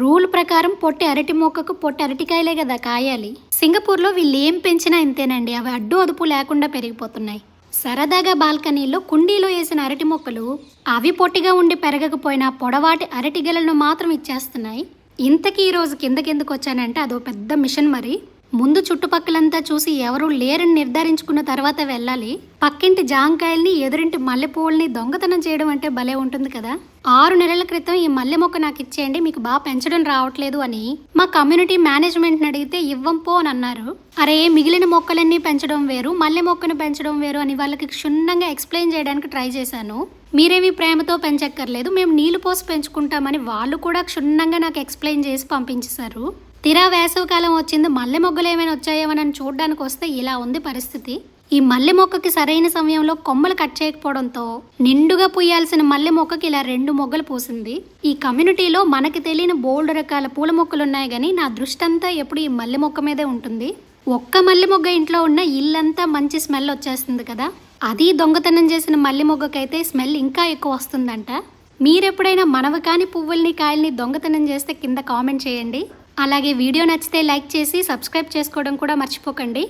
Rule ప్రకారం పొట్టి అరటి మొక్కకు పొట్టి అరటికాయలే కదా కాయాలి. సింగపూర్లో వీళ్ళు ఏం పెంచినా ఇంతేనండి. అవి అడ్డు అదుపు లేకుండా పెరిగిపోతున్నాయి. సరదాగా బాల్కనీలో కుండీలో వేసిన అరటి మొక్కలు అవి పొట్టిగా ఉండి పెరగకపోయినా పొడవాటి అరటి గెలను మాత్రం ఇచ్చేస్తున్నాయి. ఇంతకీ ఈరోజు కిందకెందుకు వచ్చానంటే అదో పెద్ద మిషన్ మరి. ముందు చుట్టుపక్కలంతా చూసి ఎవరూ లేరని నిర్ధారించుకున్న తర్వాత వెళ్ళాలి. పక్కింటి జాంకాయల్ని ఎదురింటి మల్లెపూలని దొంగతనం చేయడం అంటే భలే ఉంటుంది కదా. ఆరు నెలల క్రితం ఈ మల్లె మొక్క నాకు ఇచ్చేయండి మీకు బాగా పెంచడం రావట్లేదు అని మా కమ్యూనిటీ మేనేజ్మెంట్ని అడిగితే ఇవ్వం పో అని అన్నారు. అరే మిగిలిన మొక్కలన్నీ పెంచడం వేరు మల్లె మొక్కను పెంచడం వేరు అని వాళ్ళకి క్షుణ్ణంగా ఎక్స్ప్లెయిన్ చేయడానికి ట్రై చేశాను. మీరేమి ప్రేమతో పెంచక్కర్లేదు మేము నీళ్ళు పోసి పెంచుకుంటామని వాళ్ళు కూడా క్షుణ్ణంగా నాకు ఎక్స్ప్లెయిన్ చేసి పంపించేశారు. తీరా వేసవికాలం వచ్చింది మల్లె మొగ్గలు ఏమైనా వచ్చాయేమోనని చూడడానికి వస్తే ఇలా ఉంది పరిస్థితి. ఈ మల్లె మొక్కకి సరైన సమయంలో కొమ్మలు కట్ చేయకపోవడంతో నిండుగా పూయాల్సిన మల్లె మొక్కకి ఇలా రెండు మొగ్గలు పూసింది. ఈ కమ్యూనిటీలో మనకి తెలియని బోల్డ్ రకాల పూల మొక్కలు ఉన్నాయి కానీ నా దృష్టి అంతా ఎప్పుడు ఈ మల్లె మొక్క మీదే ఉంటుంది. ఒక్క మల్లె మొగ్గ ఇంట్లో ఉన్న ఇల్లంతా మంచి స్మెల్ వచ్చేస్తుంది కదా. అది దొంగతనం చేసిన మల్లె మొగ్గకైతే స్మెల్ ఇంకా ఎక్కువ వస్తుందంట. మీరెప్పుడైనా మనవి కాని పువ్వుల్ని కాయల్ని దొంగతనం చేస్తే కింద కామెంట్ చేయండి. అలాగే వీడియో నచ్చితే లైక్ చేసి సబ్స్క్రైబ్ చేసుకోవడం కూడా మర్చిపోకండి.